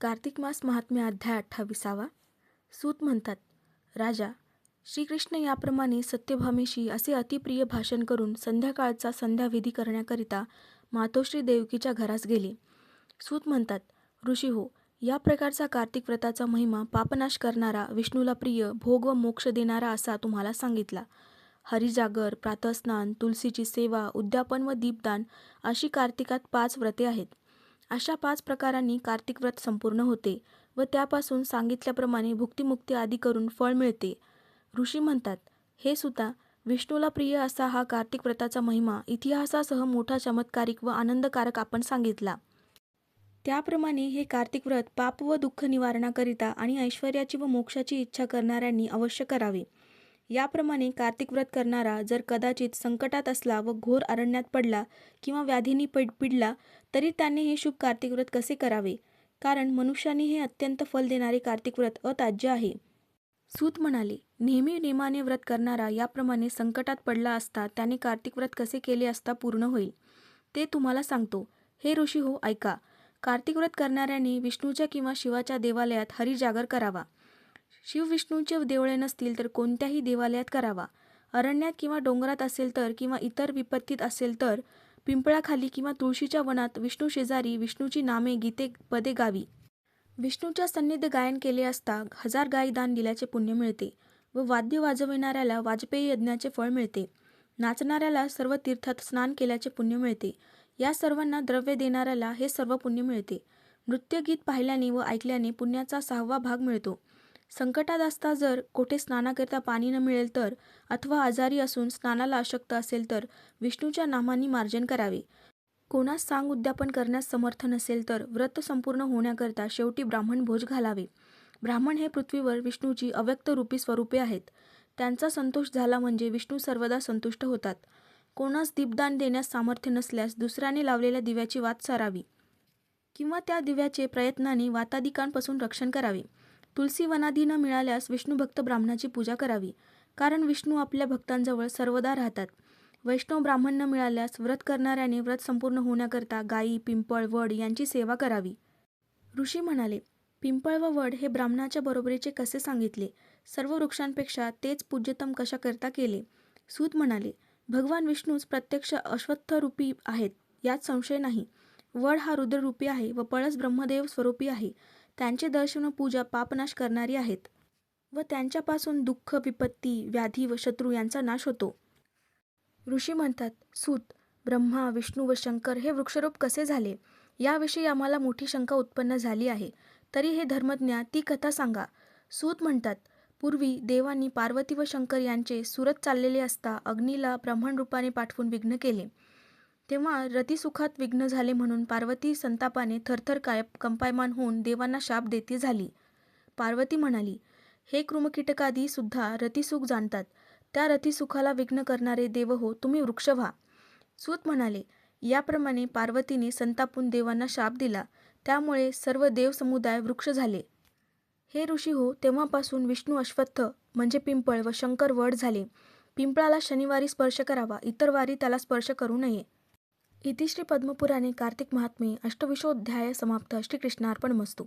कार्तिक मास महात्म्य अध्याय अठ्ठावीसावा. सूत म्हणतात राजा श्रीकृष्ण याप्रमाणे सत्यभामेशी असे अतिप्रिय भाषण करून संध्याकाळचा संध्याविधी करण्याकरिता मातोश्री देवकीच्या घरास गेले. सूत म्हणतात ऋषी हो या प्रकारचा कार्तिक व्रताचा महिमा पापनाश करणारा विष्णूला प्रिय भोग व मोक्ष देणारा असा तुम्हाला सांगितला. हरिजागर प्रातस्नान तुलसीची सेवा उद्यापन व दीपदान अशी कार्तिकात पाच व्रते आहेत. अशा पाच प्रकारांनी कार्तिक व्रत संपूर्ण होते व त्यापासून सांगितल्याप्रमाणे भुक्तिमुक्ती आदी करून फळ मिळते. ऋषी म्हणतात हे सुद्धा विष्णूला प्रिय असा हा कार्तिक व्रताचा महिमा इतिहासासह मोठा चमत्कारिक व आनंदकारक आपण सांगितला. त्याप्रमाणे हे कार्तिक व्रत पाप व दुःख निवारणाकरिता आणि ऐश्वर्याची व मोक्षाची इच्छा करणाऱ्यांनी अवश्य करावे. याप्रमाणे कार्तिक व्रत करणारा जर कदाचित संकटात असला व घोर अरण्यात पडला किंवा व्याधींनी पीड पिडला तरी त्याने हे शुभ कार्तिक व्रत कसे करावे? कारण मनुष्याने हे अत्यंत फल देणारे कार्तिक व्रत अताज्य आहे. सूत म्हणाले नेहमी नेमाने व्रत करणारा याप्रमाणे संकटात पडला असता त्याने कार्तिक व्रत कसे केले असता पूर्ण होईल? ते तुम्हाला सांगतो. हे ऋषी हो ऐका. कार्तिक व्रत करणाऱ्याने विष्णूच्या किंवा शिवाच्या देवालयात हरिजागर करावा. शिवविष्णूंचे देवळे नसतील तर कोणत्याही देवालयात करावा. अरण्यात किंवा डोंगरात असेल तर किंवा इतर विपत्तीत असेल तर पिंपळाखाली किंवा तुळशीच्या वनात विष्णू शेजारी विष्णूची नामे गीते पदे गावी. विष्णूच्या सन्निध गायन केले असता हजार गायी दान दिल्याचे पुण्य मिळते व वाद्य वाजविणाऱ्याला वाजपेयी यज्ञाचे फळ मिळते. नाचणाऱ्याला सर्व तीर्थात स्नान केल्याचे पुण्य मिळते. या सर्वांना द्रव्य देणाऱ्याला हे सर्व पुण्य मिळते. नृत्यगीत पाहिल्याने व ऐकल्याने पुण्याचा सहावा भाग मिळतो. संकटात असता जर कोठे स्नानाकरिता पाणी न मिळेल तर अथवा आजारी असून स्नानाला अशक्त असेल तर विष्णूच्या नामांनी मार्जन करावे. कोणास सांग उद्यापन करण्यास समर्थ नसेल तर व्रत संपूर्ण होण्याकरिता शेवटी ब्राह्मण भोज घालावे. ब्राह्मण हे पृथ्वीवर विष्णूची अव्यक्त रूपी स्वरूपे आहेत. त्यांचा संतोष झाला म्हणजे विष्णू सर्वदा संतुष्ट होतात. कोणास दीपदान देण्यास सामर्थ्य नसल्यास दुसऱ्याने लावलेल्या दिव्याची वात सारावी किंवा त्या दिव्याचे प्रयत्नाने वातादिकांपासून रक्षण करावे. तुलसी वनादी न मिळाल्यास विष्णुभक्त ब्राह्मणाची पूजा करावी. कारण विष्णू आपल्या भक्तांजवळ सर्वदा राहतात. वैष्णव ब्राह्मण न मिळाल्यास व्रत करणाऱ्याने व्रत संपूर्ण होण्याकरता गायी पिंपळ वड यांची सेवा करावी. ऋषी म्हणाले पिंपळ व वड हे ब्राह्मणाच्या बरोबरीचे कसे सांगितले? सर्व वृक्षांपेक्षा तेच पूज्यतम कशाकरता केले? सूत म्हणाले भगवान विष्णूच प्रत्यक्ष अश्वत्थरूपी आहेत यात संशय नाही. वड हा रुद्ररूपी आहे व पळस ब्रह्मदेव स्वरूपी आहे. त्यांचे दर्शन व पूजा पापनाश करणारी आहेत व त्यांच्यापासून दुःख विपत्ती व्याधी व शत्रू यांचा नाश होतो. ऋषी म्हणतात सूत ब्रह्मा विष्णू व शंकर हे वृक्षरूप कसे झाले? याविषयी आम्हाला मोठी शंका उत्पन्न झाली आहे. तरी हे धर्मज्ञा ती कथा सांगा. सूत म्हणतात पूर्वी देवांनी पार्वती व शंकर यांचे सुरत चाललेले असता अग्नीला ब्रह्मण रूपाने पाठवून विघ्न केले. तेव्हा रतिसुखात विघ्न झाले म्हणून पार्वती संतापाने थरथर काय कंपायमान होऊन देवांना शाप देती झाली. पार्वती म्हणाली हे कृमकीटकादी सुद्धा रतिसुख जाणतात. त्या रतिसुखाला विघ्न करणारे देव हो तुम्ही वृक्ष व्हा. सूत म्हणाले याप्रमाणे पार्वतीने संतापून देवांना शाप दिला. त्यामुळे सर्व देव समुदाय वृक्ष झाले. हे ऋषी हो तेव्हापासून विष्णू अश्वत्थ म्हणजे पिंपळ व शंकर वड झाले. पिंपळाला शनिवारी स्पर्श करावा इतर वारी त्याला स्पर्श करू नये. इतिश्री पद्मपुराणे कार्तिक महात्मे अष्टविशोऽध्याय समाप्त. श्रीकृष्णार्पण मस्तू